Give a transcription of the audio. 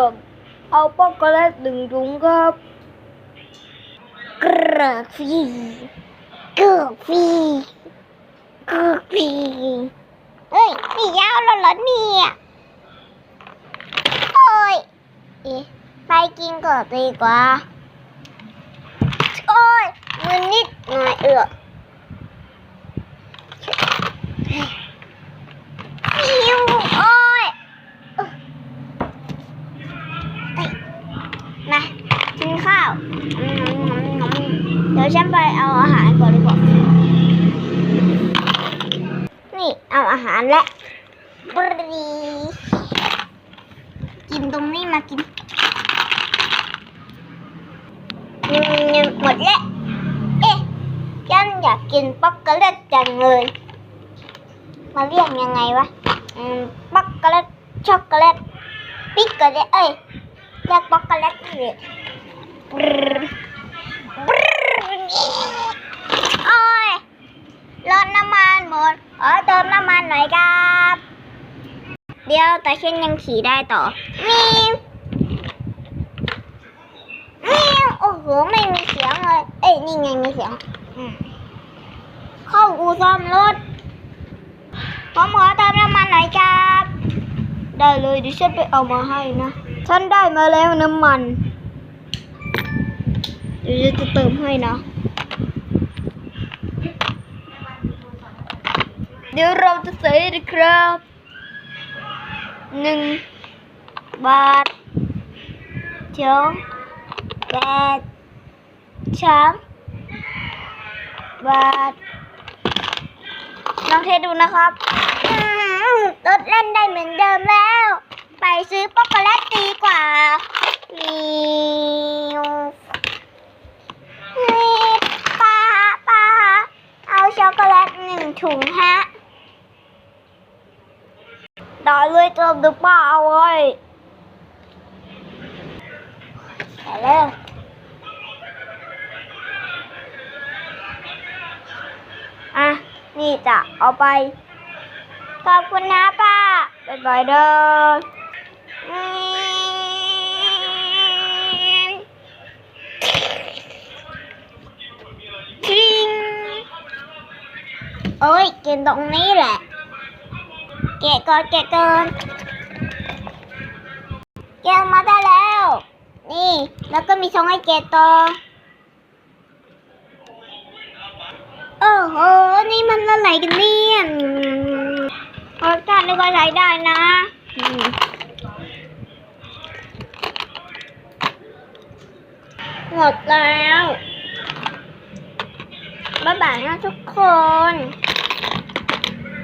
อกเอาป๊อกโกแลตหนึ่งถุงครับกราฟีกราฟีกราฟีเอ้ยนี่ยาวแล้วเหรอเนี่ยโอ้ยเอ๊ะไปกินก่อนดีกว่า โอ้ยมือนิดหน่อยเอือกหิวโอ้ยเอ้ยเอ้ยมากินข้าวอืม เดี๋ยวฉันไปเอาอาหารก่อนดีกว่า นี่เอาอาหารและบรีกินตรงนี้มากินอืมหมดแล้ว เอ๊ะฉันอยากกินป๊อกโกแลตจังเลย มาเรียกยังไงวะป๊อกโกแลตช็อกโกแลตปิ๊กโกแลตเอ้ยเรียกป๊อกกแลตเลย โอ้ยรถน้ำมันหมดขอเติมน้ำมันหน่อยครับ เดี๋ยวแต่ฉันยังขี่ได้ต่อมีมีโอ้โห ไม่มีเสียงเลย เอ้ย นี่ไงมีเสียง เข้าอู่ซ่อมรถ ผมขอเติมน้ำมันหน่อยครับ ได้เลยเดี๋ยวฉันไปเอามาให้นะ ฉันได้มาแล้วน้ำมัน เดี๋ยวจะเติมให้นะเดี๋ยวเราจะใส่นะครับหนึ่งบาทสองบาทสามบาทลองเทสดูนะครับรถเล่นได้เหมือนเดิมแล้ว ไปซื้อป๊อกโกแลตดีกว่ามีมีป้าป้าเอาช็อกโกแลตหนึ่ง ถุงฮะได้เลยเติมดือป้าเอาไว้แต่เร็วอะ นี่จะเอาไป ขอบคุณนะป้าบ๊ายบายเด้อ โอ้ยกินตรงนี้แหละ แกะก่อนแกะก่อนแกะมาได้แล้ว นี่ แล้วก็มีช่องให้แกะต่อโอ้โห นี่มันอะไรกันเนี่ยอืมรสชาตินี่ก็ใช้ได้นะหมดแล้ว บ๊ายบายนะทุกคน